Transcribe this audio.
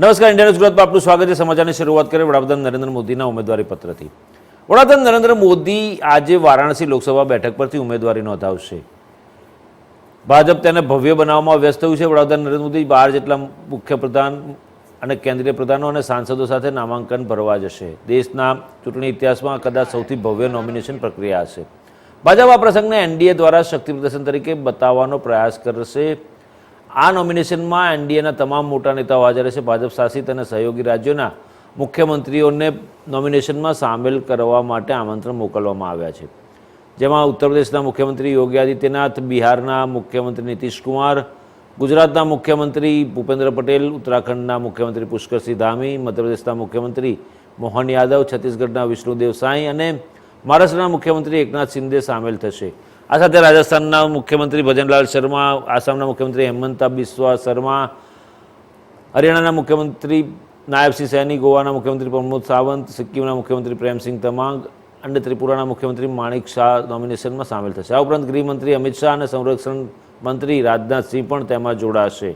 નમસ્કાર ઇન્ડિયન ગુજરાતમાં આપનું સ્વાગત છે. સમાચારની શરૂઆત કરીએ વડાપ્રધાન નરેન્દ્ર મોદીના ઉમેદવારી પત્રથી. વડાપ્રધાન નરેન્દ્ર મોદી આજે વારાણસી લોકસભા બેઠક પરથી ઉમેદવારી નોંધાવશે. ભાજપ તેને ભવ્ય બનાવવામાં વ્યસ્ત થયું છે. વડાપ્રધાન નરેન્દ્ર મોદી બાર જેટલા મુખ્ય પ્રધાન અને કેન્દ્રીય પ્રધાનો અને સાંસદો સાથે નામાંકન ભરવા જશે. દેશના ચૂંટણી ઇતિહાસમાં કદાચ સૌથી ભવ્ય નોમિનેશન પ્રક્રિયા હશે. ભાજપ આ પ્રસંગને એનડીએ દ્વારા શક્તિ પ્રદર્શન તરીકે બતાવવાનો પ્રયાસ કરશે. આ નોમિનેશનમાં એનડીએના તમામ મોટા નેતાઓ હાજર રહેશે. ભાજપ શાસિત અને સહયોગી રાજ્યોના મુખ્યમંત્રીઓને નોમિનેશનમાં સામેલ કરવા માટે આમંત્રણ મોકલવામાં આવ્યા છે. જેમાં ઉત્તર પ્રદેશના મુખ્યમંત્રી યોગી આદિત્યનાથ, બિહારના મુખ્યમંત્રી નીતિશ કુમાર, ગુજરાતના મુખ્યમંત્રી ભૂપેન્દ્ર પટેલ, ઉત્તરાખંડના મુખ્યમંત્રી પુષ્કરસિંહ ધામી મધ્યપ્રદેશના મુખ્યમંત્રી મોહન યાદવ, છત્તીસગઢના વિષ્ણુદેવ સાંઈ અને મહારાષ્ટ્રના મુખ્યમંત્રી એકનાથ શિંદે સામેલ થશે. આ સાથે રાજસ્થાનના મુખ્યમંત્રી ભજનલાલ શર્મા, આસામના મુખ્યમંત્રી હેમંતા બિસ્વા શર્મા, હરિયાણાના મુખ્યમંત્રી નાયબસિંહ સૈની, ગોવાના મુખ્યમંત્રી પ્રમોદ સાવંત, સિક્કિમના મુખ્યમંત્રી પ્રેમસિંહ તમાંગ, અને ત્રિપુરાના મુખ્યમંત્રી માણિક શાહ નોમિનેશનમાં સામેલ થશે. આ ઉપરાંત ગૃહમંત્રી અમિત શાહ અને સંરક્ષણ મંત્રી રાજનાથસિંહ પણ તેમાં જોડાશે.